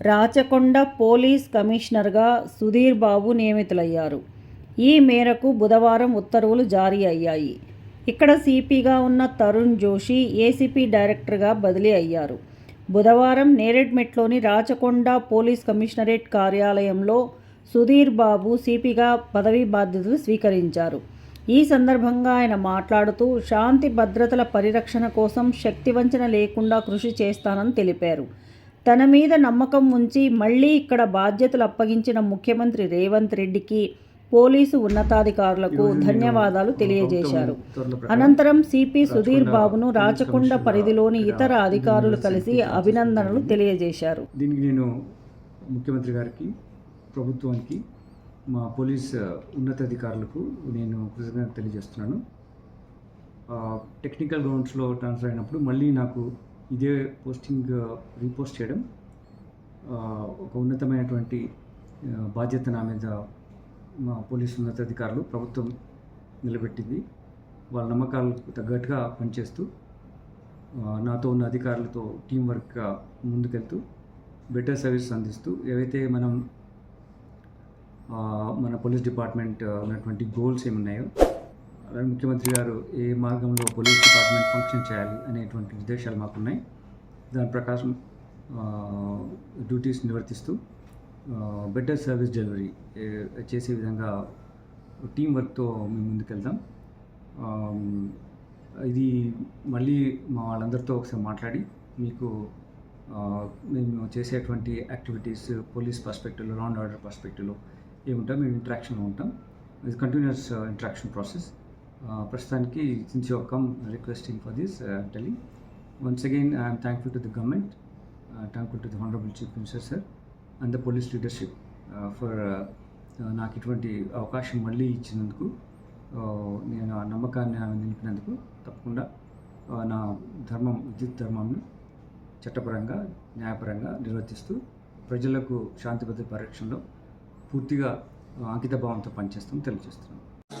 Rachakonda police కమిషనర్గా సుధీర్ బాబు నియమితులయ్యారు. ఈ మేరకు బుధవారం ఉత్తర్వులు జారీ అయ్యాయి. ఇక్కడ సిపిగా ఉన్న తరుణ్ జోషి ఏసీపీ డైరెక్టర్గా బదిలీ అయ్యారు. బుధవారం నేరెడ్మెట్లోని రాచకొండ పోలీస్ కమిషనరేట్ కార్యాలయంలో సుధీర్ బాబు సిపిగా పదవీ బాధ్యతలు స్వీకరించారు. ఈ సందర్భంగా ఆయన మాట్లాడుతూ శాంతి భద్రతల పరిరక్షణ కోసం శక్తివంచన లేకుండా కృషి చేస్తానని తెలిపారు. తన మీద నమ్మకం ఉంచి మళ్ళీ ఇక్కడ బాధ్యతలు అప్పగించిన ముఖ్యమంత్రి రేవంత్ రెడ్డికి పోలీసు ఉన్నతాధికారులకు ధన్యవాదాలు తెలియజేశారు. అనంతరం సిపి సుధీర్ బాబును రాచకొండ పరిధిలోని ఇతర అధికారులు కలిసి అభినందనలు తెలియజేశారు. దీనికి నేను ముఖ్యమంత్రి గారికి ప్రభుత్వానికి మా పోలీస్ ఉన్నతాధికారులకు నేను కృతజ్ఞత తెలియజేస్తున్నాను. టెక్నికల్ గ్రౌండ్స్లో ట్రాన్స్ఫర్ అయినప్పుడు మళ్ళీ నాకు ఇదే పోస్టింగ్ రీపోస్ట్ చేయడం. ఒక ఉన్నతమైనటువంటి బాధ్యత నా మీద మా పోలీస్ ఉన్నతాధికారులు ప్రభుత్వం నిలబెట్టింది. వాళ్ళ నమ్మకాలకు తగ్గట్టుగా పనిచేస్తూ నాతో ఉన్న అధికారులతో టీం వర్క్గా ముందుకెళ్తూ బెటర్ సర్వీస్ అందిస్తూ ఏవైతే మనం మన పోలీస్ డిపార్ట్మెంట్ ఉన్నటువంటి గోల్స్ ఏమున్నాయో ముఖ్యమంత్రి గారు ఏ మార్గంలో పోలీస్ డిపార్ట్మెంట్ ఫంక్షన్ చేయాలి అనేటువంటి ఉద్దేశాలు మాకున్నాయి. దాని ప్రకారం డ్యూటీస్ నిర్వర్తిస్తూ బెటర్ సర్వీస్ డెలివరీ చేసే విధంగా టీం వర్క్తో మేము ముందుకెళ్దాం. ఇది మళ్ళీ మా వాళ్ళందరితో ఒకసారి మాట్లాడి మీకు మేము చేసేటువంటి యాక్టివిటీస్ పోలీస్ పర్స్పెక్టివ్లో లా అండ్ ఆర్డర్ పర్స్పెక్టివ్లో ఏముంటాం మేము ఇంట్రాక్షన్లో ఉంటాం. ఇది కంటిన్యూస్ ఇంట్రాక్షన్ ప్రాసెస్ ప్రస్తుతానికి since your come requesting for this telling once again I'm thankful to the government thankful to the honourable chief minister sir and the police leadership for నాకు ఇటువంటి అవకాశం మళ్ళీ ఇచ్చినందుకు నేను ఆ నమ్మకాన్ని ఆమె నిలిపినందుకు తప్పకుండా నా ధర్మం విద్యుత్ ధర్మాన్ని చట్టపరంగా న్యాయపరంగా నిర్వర్తిస్తూ ప్రజలకు శాంతి భద్రత పరిరక్షణలో పూర్తిగా అంకితభావంతో పనిచేస్తాం తెలియజేస్తున్నాను.